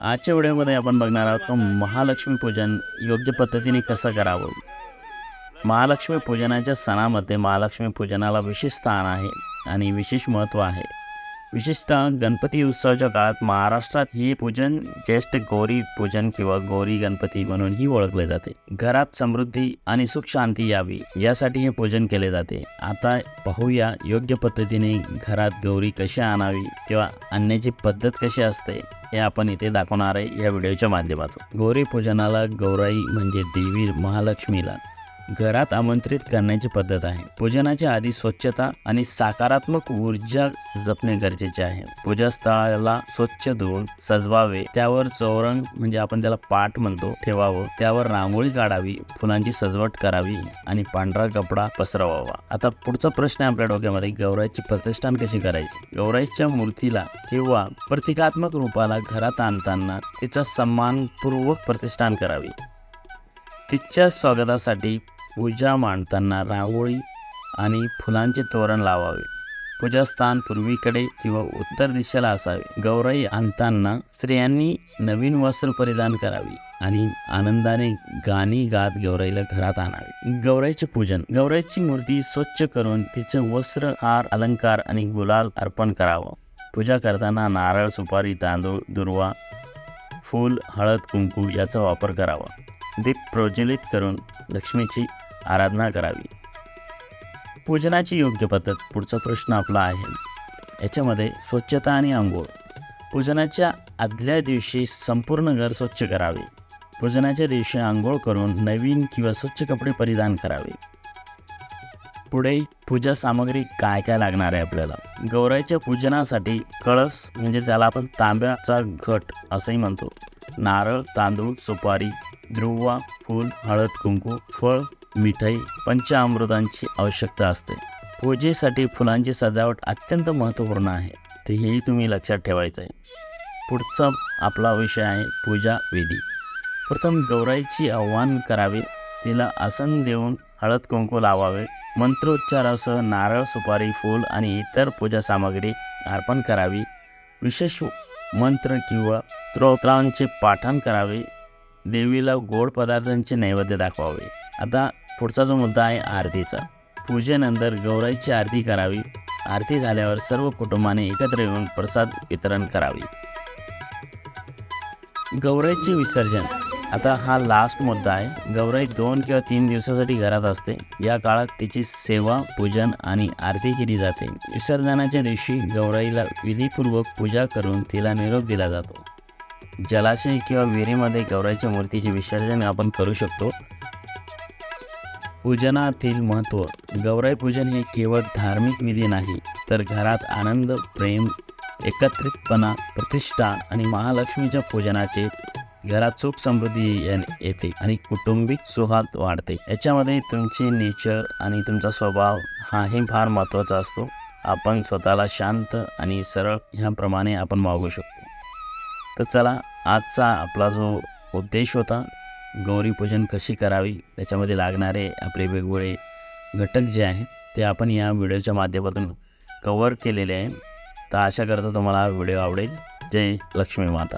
आजच्या व्हिडिओमध्ये आपण बघणार आहोत महालक्ष्मी पूजन योग्य पद्धतीने कसं करावं? महालक्ष्मी पूजनाच्या सणामध्ये महालक्ष्मी पूजनाला विशेष स्थान आहे आणि विशेष महत्त्व आहे. विशेषतः गणपती उत्सवाच्या काळात महाराष्ट्रात हे पूजन ज्येष्ठ गौरी पूजन किंवा गौरी गणपती म्हणून ही ओळखले जाते. घरात समृद्धी आणि सुख शांती यावी यासाठी हे पूजन केले जाते. आता पाहूया योग्य पद्धतीने घरात गौरी कशी आणावी किंवा आणण्याची पद्धत कशी असते हे आपण इथे दाखवणार आहे या व्हिडिओच्या माध्यमातून. गौरी पूजनाला गौराई म्हणजे देवी महालक्ष्मीला. घरात आमंत्रित करण्याची पद्धत आहे. पूजनाच्या आधी स्वच्छता आणि सकारात्मक ऊर्जा जपणे गरजेचे आहे. पूजास्थळाला स्वच्छ धुवून सजवावे त्यावर चौरंग म्हणजे आपण त्याला पाठ म्हणतो ठेवावं त्यावर रांगोळी काढावी फुलांची सजवट करावी आणि पांढरा कपडा पसरवावा. आता पुढचा प्रश्न आहे आपल्या डोक्यामध्ये गौराईची प्रतिष्ठान कशी करायची? गौराईच्या मूर्तीला किंवा प्रतिकात्मक रूपाला घरात आणताना तिचा सन्मानपूर्वक प्रतिष्ठान करावी. तिच्या स्वागतासाठी पूजा मांडताना रांगोळी आणि फुलांचे तोरण लावावे. पूजास्थान पूर्वीकडे किंवा उत्तर दिशेला असावे. गौराई आणताना स्त्रियांनी नवीन वस्त्र परिधान करावी आणि आनंदाने गाणी गात गौराईला घरात आणावे. गौराईचे पूजन. गौराईची मूर्ती स्वच्छ करून तिचं वस्त्र हार अलंकार आणि गुलाल अर्पण करावं. पूजा करताना नारळ सुपारी तांदूळ दुर्वा फूल हळद कुंकू याचा वापर करावा. दीप प्रज्वलित करून लक्ष्मीची आराधना करावी. पूजनाची योग्य पद्धत पुढचा प्रश्न आपला आहे. याच्यामध्ये स्वच्छता आणि आंघोळ. पूजनाच्या आदल्या दिवशी संपूर्ण घर स्वच्छ करावे. पूजनाच्या दिवशी आंघोळ करून नवीन किंवा स्वच्छ कपडे परिधान करावे. पुढे पूजा सामग्री काय काय लागणार आहे आपल्याला? गौराईच्या पूजनासाठी कळस म्हणजे त्याला आपण तांब्याचा घट असंही म्हणतो. नारळ तांदूळ सुपारी ध्रुवा फूल हळद कुंकू फळ मिठाई पंचामृतांची आवश्यकता असते. पूजेसाठी फुलांची सजावट अत्यंत महत्त्वपूर्ण आहे. ते हेही तुम्ही लक्षात ठेवायचं आहे. पुढचा आपला विषय आहे पूजा विधी. प्रथम गौराईची आव्हान करावे. तिला आसन देऊन हळद कुंकू लावावे. मंत्रोच्चारासह नारळ सुपारी फूल आणि इतर पूजा सामग्री अर्पण करावी. विशेष मंत्र किंवा स्तोत्रांचे पाठन करावे. देवीला गोड पदार्थांचे नैवेद्य दाखवावे. आता पुढचा जो मुद्दा आहे आरतीचा. पूजेनंतर गौराईची आरती करावी. आरती झाल्यावर सर्व कुटुंबाने एकत्र येऊन प्रसाद वितरण करावे. गौराईचे विसर्जन. आता हा लास्ट मुद्दा आहे. गौराई दोन किंवा तीन दिवसासाठी घरात असते. या काळात तिची सेवा पूजन आणि आरती केली जाते. विसर्जनाच्या दिवशी गौराईला विधीपूर्वक पूजा करून तिला निरोप दिला जातो. जलाशय किंवा विहिरीमध्ये गौराईच्या मूर्तीचे विसर्जन आपण करू शकतो. पूजनातील महत्त्व. गौराई पूजन हे केवळ धार्मिक विधी नाही तर घरात आनंद प्रेम एकत्रितपणा प्रतिष्ठा आणि महालक्ष्मीच्या पूजनाचे घरात सुख समृद्धी येते आणि कुटुंबिक सुहात वाढते. याच्यामध्ये तुमचे नेचर आणि तुमचा स्वभाव हाही फार महत्त्वाचा असतो. आपण स्वतःला शांत आणि सरळ ह्याप्रमाणे आपण वागू शकतो. तर चला आजचा आपला जो उद्देश होता गौरीपूजन कशी करावी त्याच्यामध्ये लागणारे आपले वेगवेगळे घटक जे आहेत ते आपण या व्हिडिओच्या माध्यमातून कवर केलेले आहे. तर आशा करतो तुम्हाला हा व्हिडिओ आवडेल. जय लक्ष्मी माता.